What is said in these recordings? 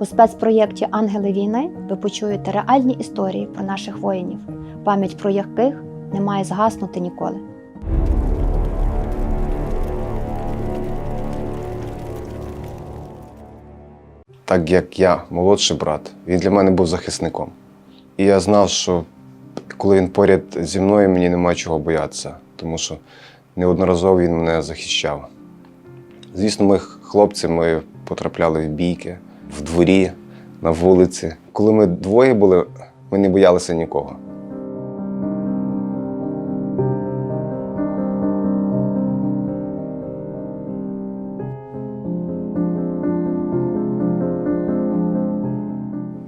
У спецпроєкті Ангели війни ви почуєте реальні історії про наших воїнів, пам'ять про яких не має згаснути ніколи. так як я молодший брат, він для мене був захисником. І я знав, що коли він поряд зі мною, мені нема чого боятися, тому що неодноразово він мене захищав. Звісно, ми хлопці ми потрапляли в бійки в дворі, на вулиці. Коли ми двоє були, ми не боялися нікого.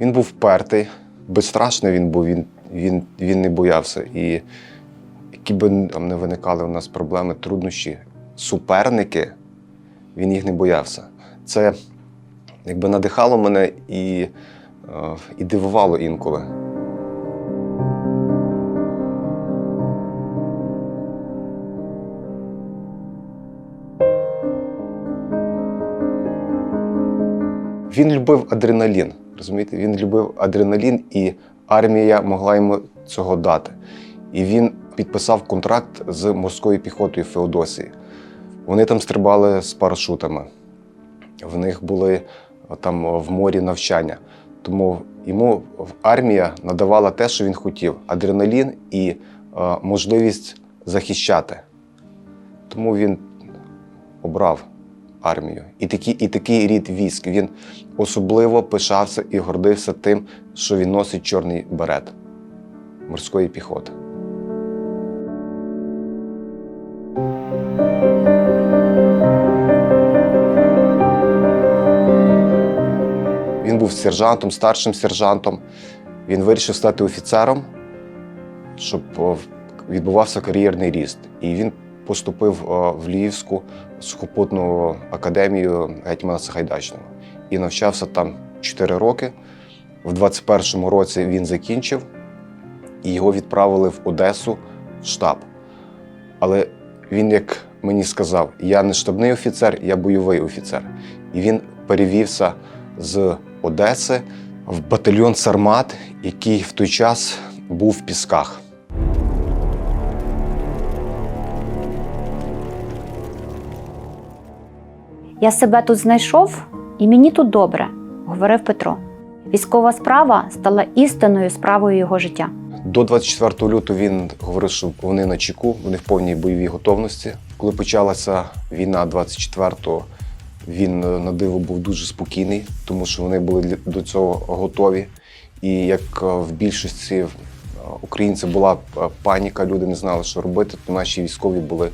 Він був впертий, безстрашний він був, він, він, він не боявся. І які б там не виникали у нас проблеми, труднощі, суперники, він їх не боявся. Це якби надихало мене і, е, і дивувало інколи. Він любив адреналін. Розумієте? Він любив адреналін, і армія могла йому цього дати. І він підписав контракт з морською піхотою Феодосії. Вони там стрибали з парашутами. В них були там в морі навчання. Тому йому армія надавала те, що він хотів: адреналін і а, можливість захищати. Тому він обрав армію. І такий, і такий рід військ. Він особливо пишався і гордився тим, що він носить чорний берет морської піхоти. Був сержантом, старшим сержантом. Він вирішив стати офіцером, щоб відбувався кар'єрний ріст. І він поступив в Львівську сухопутну академію гетьмана Сагайдачного і навчався там 4 роки. В 21-му році він закінчив і його відправили в Одесу в штаб. Але він, як мені сказав, я не штабний офіцер, я бойовий офіцер. І він перевівся з Одеси в батальйон Сармат, який в той час був в Пісках. Я себе тут знайшов, і мені тут добре, говорив Петро. Військова справа стала істинною справою його життя. До 24 лютого він говорив, що вони на чеку, вони в повній бойовій готовності. Коли почалася війна 24-го, він е, на диво був дуже спокійний, тому що вони були до цього готові. І як е, в більшості е, українців була паніка, люди не знали, що робити, то наші військові були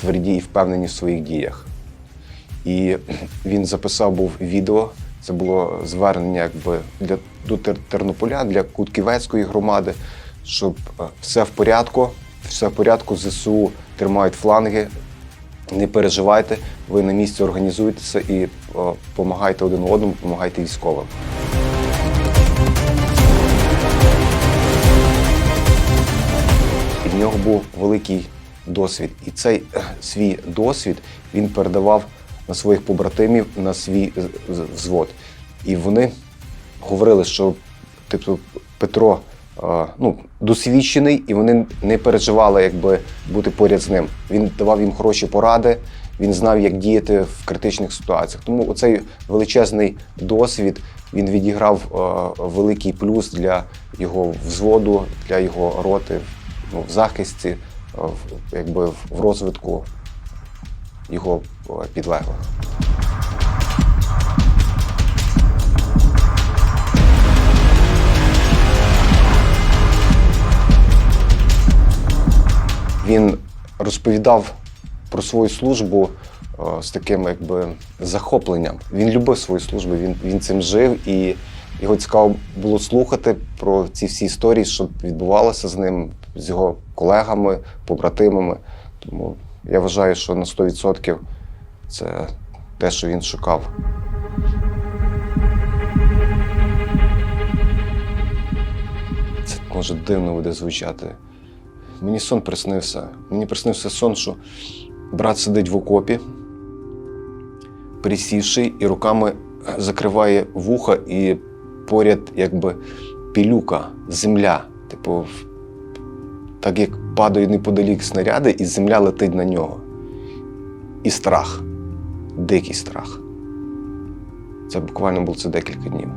тверді і впевнені в своїх діях. І він записав був відео. Це було звернення якби для до Тер- Тернополя, для Кутківецької громади, щоб все в порядку, все в порядку. ЗСУ тримають фланги. Не переживайте, ви на місці організуєтеся і допомагайте один одному, допомагайте військовим. В нього був великий досвід. І цей свій досвід він передавав на своїх побратимів на свій взвод. І вони говорили, що типу, Петро ну, досвідчений, і вони не переживали, якби бути поряд з ним. Він давав їм хороші поради, він знав, як діяти в критичних ситуаціях. Тому оцей величезний досвід він відіграв е, великий плюс для його взводу, для його роти ну, в захисті, в, якби в розвитку його підлеглих. Він розповідав про свою службу е, з таким якби захопленням. Він любив свою службу, він, він цим жив і Його цікаво було слухати про ці всі історії, що відбувалося з ним, з його колегами, побратимами. Тому я вважаю, що на 100% це те, що він шукав. Це може дивно буде звучати. Мені сон приснився. Мені приснився сон, що брат сидить в окопі, присівши, і руками закриває вуха, і поряд якби пілюка, земля. Типу, так як падають неподалік снаряди, і земля летить на нього. І страх, дикий страх. Це буквально було це декілька днів.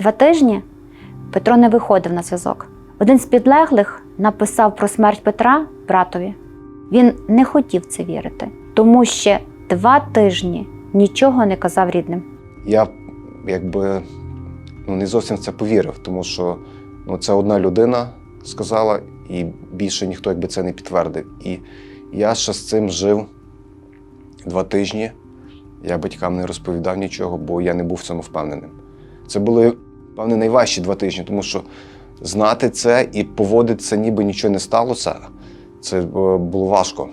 Два тижні Петро не виходив на зв'язок. Один з підлеглих написав про смерть Петра братові. Він не хотів це вірити, тому ще два тижні нічого не казав рідним. я якби ну, не зовсім в це повірив, тому що ну, це одна людина сказала, і більше ніхто якби це не підтвердив. І я ще з цим жив два тижні. Я батькам не розповідав нічого, бо я не був в цьому впевненим. Це були, певне, найважчі два тижні, тому що знати це і поводитися, ніби нічого не сталося, це е, було важко.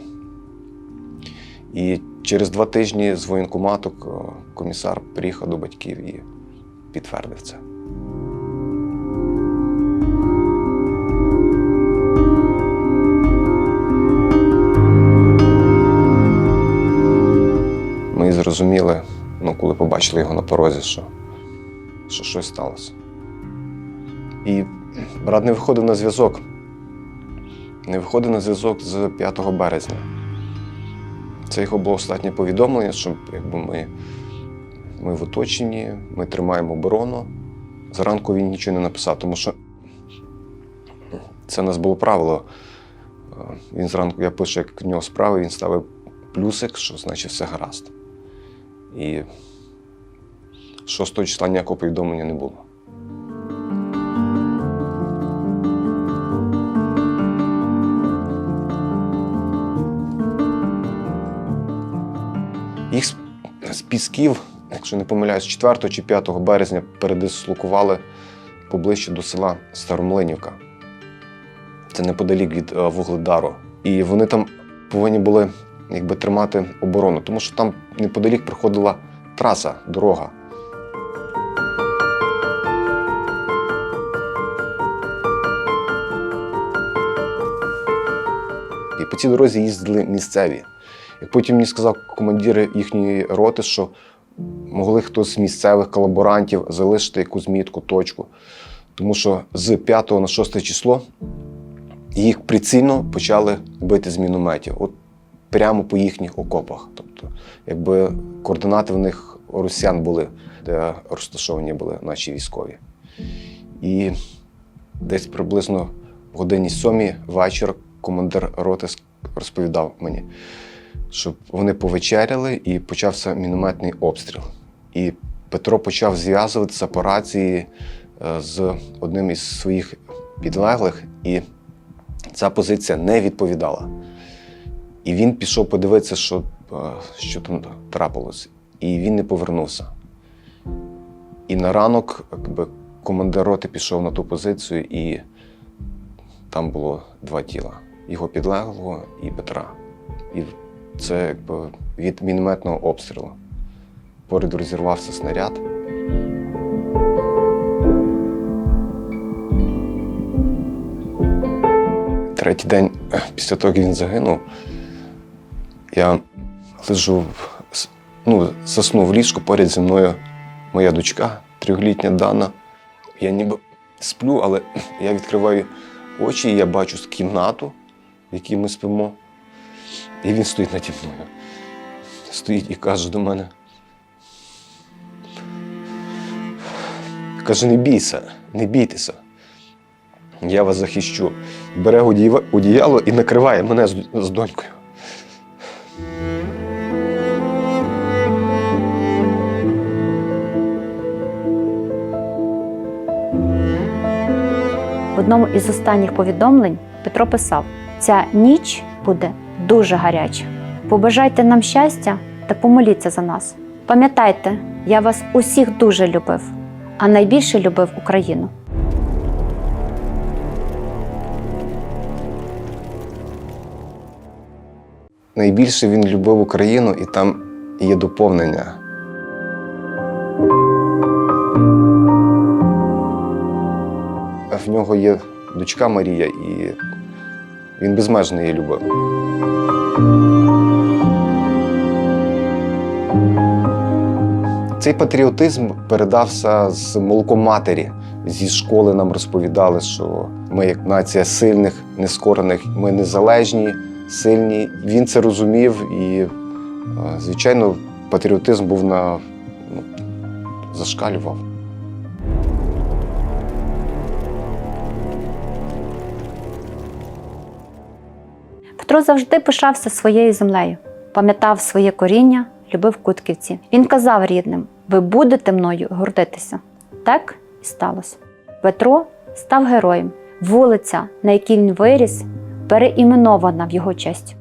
І через два тижні з воєнкомату комісар приїхав до батьків і підтвердив це. Ми зрозуміли, ну, коли побачили його на порозі, що, що щось сталося. І брат не виходив на зв'язок. Не виходив на зв'язок з 5 березня. Це його було останнє повідомлення, що якби ми, ми в оточенні, ми тримаємо оборону. Зранку він нічого не написав, тому що це у нас було правило. Е, Він зранку, я пишу, як в нього справи, він ставив плюсик, що значить все гаразд. І 6 числа ніякого повідомлення не було. Їх з- пісків, якщо не помиляюсь, 4 чи 5 березня передислокували поближче до села Старомлинівка. Це неподалік від е, Вугледару. І вони там повинні були якби, тримати оборону, тому що там неподалік проходила траса, дорога. По цій дорозі їздили місцеві. Як потім мені сказав командир їхньої роти, що могли хтось з місцевих колаборантів залишити якусь мітку, точку. Тому що з 5 на 6 число їх прицільно почали бити з мінометів, от прямо по їхніх окопах. Тобто, якби координати в них росіян були, де розташовані були наші військові. І десь приблизно в годині сьомій вечора командир роти розповідав мені, що вони повечеряли і почався мінометний обстріл. І Петро почав зв'язуватися по рації е, з одним із своїх підлеглих, і ця позиція не відповідала. І він пішов подивитися, що, е, що там трапилось. І він не повернувся. І на ранок якби, командир роти пішов на ту позицію, і там було два тіла: його підлеглого і Петра. І це якби від мінометного обстрілу. Поряд розірвався снаряд. Третій день е, після того, як він загинув, я лежу, ну, заснув в ліжку поряд зі мною моя дочка, трьохлітня Дана. Я ніби сплю, але я відкриваю очі, і я бачу кімнату, в якій ми спимо. І він стоїть наді мною. Стоїть і каже до мене. Каже, не бійся, не бійтеся. Я вас захищу. Бере одіяло і накриває мене з, донькою. В одному із останніх повідомлень Петро писав: ця ніч буде дуже гаряча. побажайте нам щастя та помоліться за нас. Пам'ятайте, я вас усіх дуже любив, а найбільше любив Україну. Найбільше він любив Україну, і там є доповнення. В нього є дочка Марія, і він безмежно її любив. Цей патріотизм передався з молоком матері. Зі школи нам розповідали, що ми, як нація сильних, нескорених, ми незалежні, сильні. Він це розумів, і, е, звичайно, патріотизм був на ну, зашкалював. Петро завжди пишався своєю землею, пам'ятав своє коріння, любив кутківці. Він казав рідним: ви будете мною гордитися. Так і сталося. Петро став героєм. Вулиця, на якій він виріс, переіменована в його честь.